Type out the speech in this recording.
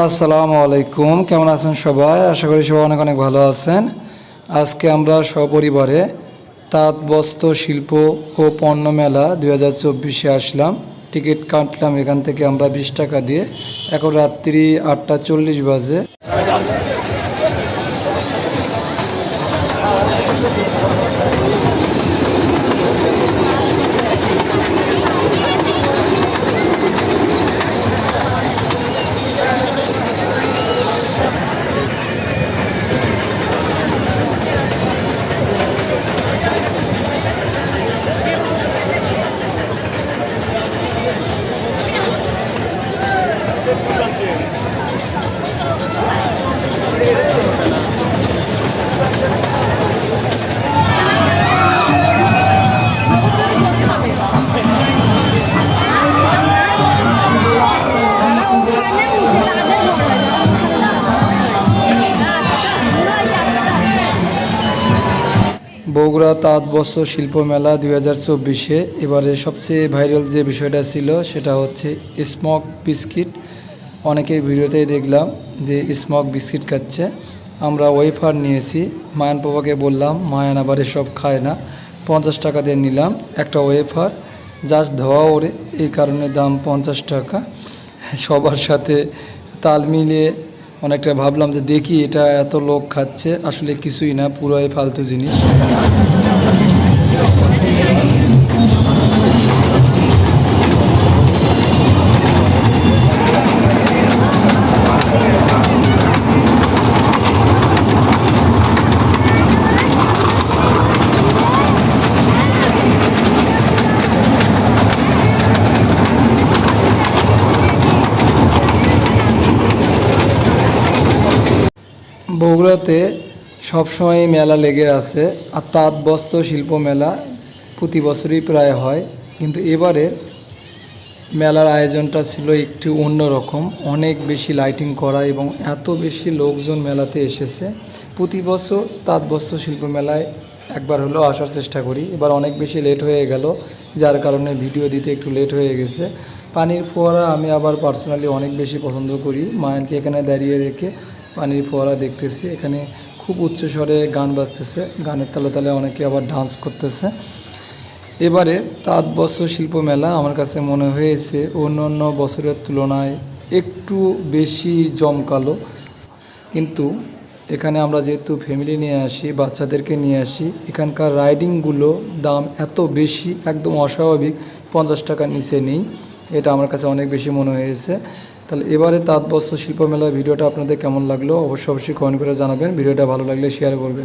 আসসালামু আলাইকুম। কেমন আছেন সবাই? আশা করি সবাই অনেক অনেক ভালো আছেন। আজকে আমরা সপরিবারে তাঁত বস্ত্র শিল্প ও পণ্য মেলা দুই হাজার চব্বিশে আসলাম। টিকিট কাটলাম এখান থেকে আমরা বিশ টাকা দিয়ে। এখন রাত্রি আটটা চল্লিশ বাজে। বগুড়া তাঁত বস্ত্র শিল্প মেলা দুই হাজার চব্বিশে। এবারে সবচেয়ে ভাইরাল যে বিষয়টা ছিল, সেটা হচ্ছে স্মক বিস্কিট অনেকের ভিডিওতেই দেখলাম যে স্মক বিস্কিট খাচ্ছে। আমরা ওয়েফার নিয়েছি। মায়ান বাবাকে বললাম, মায়ান আবার এসব খায় না। পঞ্চাশ টাকা দিয়ে নিলাম একটা ওয়েফার জাস্ট ধোয়া ওরে, এই কারণে দাম পঞ্চাশ টাকা। সবার সাথে তাল মিলিয়ে অনেকটা ভাবলাম যে দেখি এটা এত লোক খাচ্ছে আসলে কিছুই না পুরোই ফালতু জিনিস। বগুড়াতে সবসময় মেলা লেগে আছে, আর তাঁত বস্ত্র শিল্প মেলা প্রতি বছরই প্রায় হয়। কিন্তু এবারে মেলার আয়োজনটা ছিল একটু অন্যরকম অনেক বেশি লাইটিং করা এবং এত বেশি লোকজন মেলাতে এসেছে। প্রতি বছর তাঁত বস্ত্র শিল্প মেলায় একবার হলেও আসার চেষ্টা করি। এবার অনেক বেশি লেট হয়ে গেল, যার কারণে ভিডিও দিতে একটু লেট হয়ে গেছে। পানির ফোয়ারা আমি আবার পার্সোনালি অনেক বেশি পছন্দ করি। মায়ানকে এখানে দাঁড়িয়ে রেখে পানির ফোয়ারা দেখতেছি। এখানে খুব উচ্চ স্বরে গান বাজতেছে। গানের তালে তালে অনেকে আবার ডান্স করতেছে। এবারে তাঁত বস্ত্র শিল্প মেলা আমার কাছে মনে হয়েছে অন্য অন্য বছরের তুলনায় একটু বেশি জমকালো। কিন্তু এখানে আমরা যেহেতু ফ্যামিলি নিয়ে আসি, বাচ্চাদেরকে নিয়ে আসি, এখানকার রাইডিংগুলো দাম এত বেশি, একদম অস্বাভাবিক, পঞ্চাশ টাকার নিচে নেই। এটা আমার কাছে অনেক বেশি মনে হয়েছে। তাহলে এবারে তাঁত বস্ত্র শিল্প মেলার ভিডিওটা আপনাদের কেমন লাগল? অবশ্যই অবশ্যই কমেন্ট করে জানাবেন। ভিডিওটা ভালো লাগলে শেয়ার করবেন।